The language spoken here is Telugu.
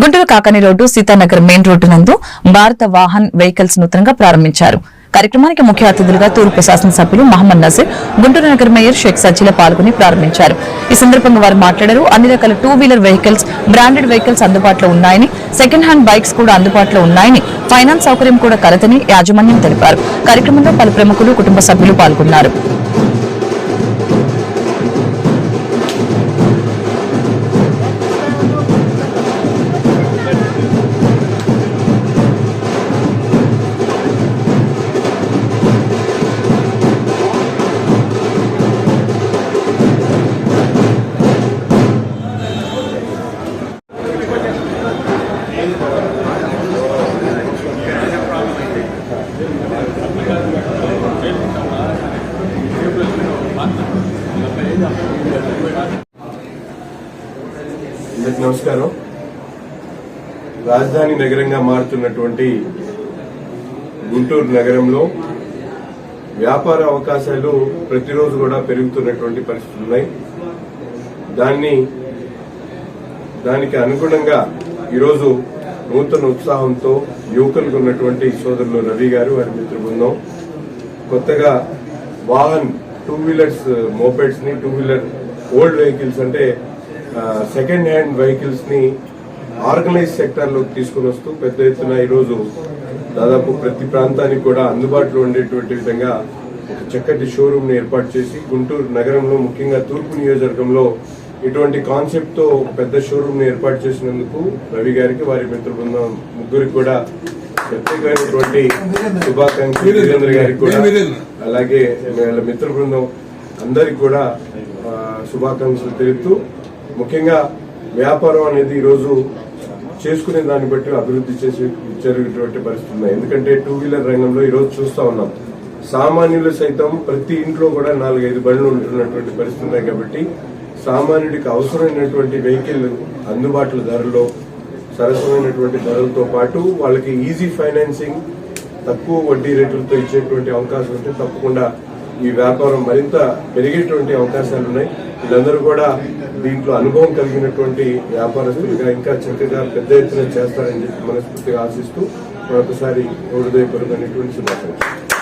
Guntur Kakani road Seethanagar main road నందు భారత వాహన్ వెహికల్స్ నూతనంగా ప్రారంభించారు. కార్యక్రమానికి ముఖ్య అతిథులుగా తూర్పు శాసనసభ్యులు మహమ్మద్ నజీర్ గుంటూరు నగర్ మేయర్ షేక్ సజ్జీల పాల్గొని ప్రారంభించారు. ఈ సందర్భంగా వారు మాట్లాడారు. అన్ని రకాల two wheeler vehicles branded vehicles అందుబాటులో ఉన్నాయని సెకండ్ హ్యాండ్ బైక్స్ కూడా అందుబాటులో ఉన్నాయని ఫైనాన్స్ సౌకర్యం కూడా కలదని యాజమాన్యం తెలిపారు. కార్యక్రమంలో పలు ప్రముఖులు కుటుంబ సభ్యులు పాల్గొన్నారు. అందరికి నమస్కారం. రాజధాని నగరంగా మారుతున్నటువంటి గుంటూరు నగరంలో వ్యాపార అవకాశాలు ప్రతిరోజు కూడా పెరుగుతున్నటువంటి పరిస్థితులు ఉన్నాయి. దాన్ని దానికి అనుగుణంగా ఈరోజు నూతన ఉత్సాహంతో యువకులకు ఉన్నటువంటి సోదరులు రవి గారు వారి మిత్ర బృందం కొత్తగా వాహన్ టూ వీలర్స్ మోపెట్స్ని టూ వీలర్ ఓల్డ్ వెహికల్స్ అంటే సెకండ్ హ్యాండ్ వెహికల్స్ని ఆర్గనైజ్ సెక్టర్లోకి తీసుకుని వస్తూ పెద్ద ఎత్తున ఈరోజు దాదాపు ప్రతి ప్రాంతానికి కూడా అందుబాటులో ఉండేటువంటి విధంగా ఒక చక్కటి షోరూమ్ని ఏర్పాటు చేసి గుంటూరు నగరంలో ముఖ్యంగా తూర్పు నియోజకవర్గంలో ఇటువంటి కాన్సెప్ట్తో ఒక పెద్ద షోరూమ్ని ఏర్పాటు చేసినందుకు రవి గారికి వారి మిత్ర బృందం ముగ్గురికి కూడా ప్రత్యేకమైనటువంటి శుభాకాంక్షలు వీరేంద్ర గారికి కూడా. అలాగే మిత్ర బృందం అందరికి కూడా శుభాకాంక్షలు తెలుపుతూ ముఖ్యంగా వ్యాపారం అనేది ఈరోజు చేసుకునే దాన్ని బట్టి అభివృద్ధి చేసి జరిగేటువంటి పరిస్థితి ఉన్నాయి. ఎందుకంటే టూ వీలర్ రంగంలో ఈరోజు చూస్తూ ఉన్నాం. సామాన్యులు సైతం ప్రతి ఇంట్లో కూడా నాలుగైదు బండ్లు ఉంటున్నటువంటి పరిస్థితి ఉన్నాయి కాబట్టి సామాన్యుడికి అవసరమైనటువంటి వెహికల్ అందుబాటులో ధరలో సరసమైనటువంటి ధరలతో పాటు వాళ్ళకి ఈజీ ఫైనాన్సింగ్ తక్కువ వడ్డీ రేట్లతో ఇచ్చేటువంటి అవకాశం ఉంటే తప్పకుండా ఈ వ్యాపారం మరింత పెరిగేటువంటి అవకాశాలు ఉన్నాయి వీళ్ళందరూ కూడా దీంట్లో అనుభవం కలిగినటువంటి వ్యాపారస్తులుగా ఇంకా చక్కగా పెద్ద ఎత్తున చేస్తారని చెప్పి మనస్ఫూర్తిగా ఆశిస్తూ మరొకసారి హృదయపూర్వకమైనటువంటి శుభాకాంక్షలు.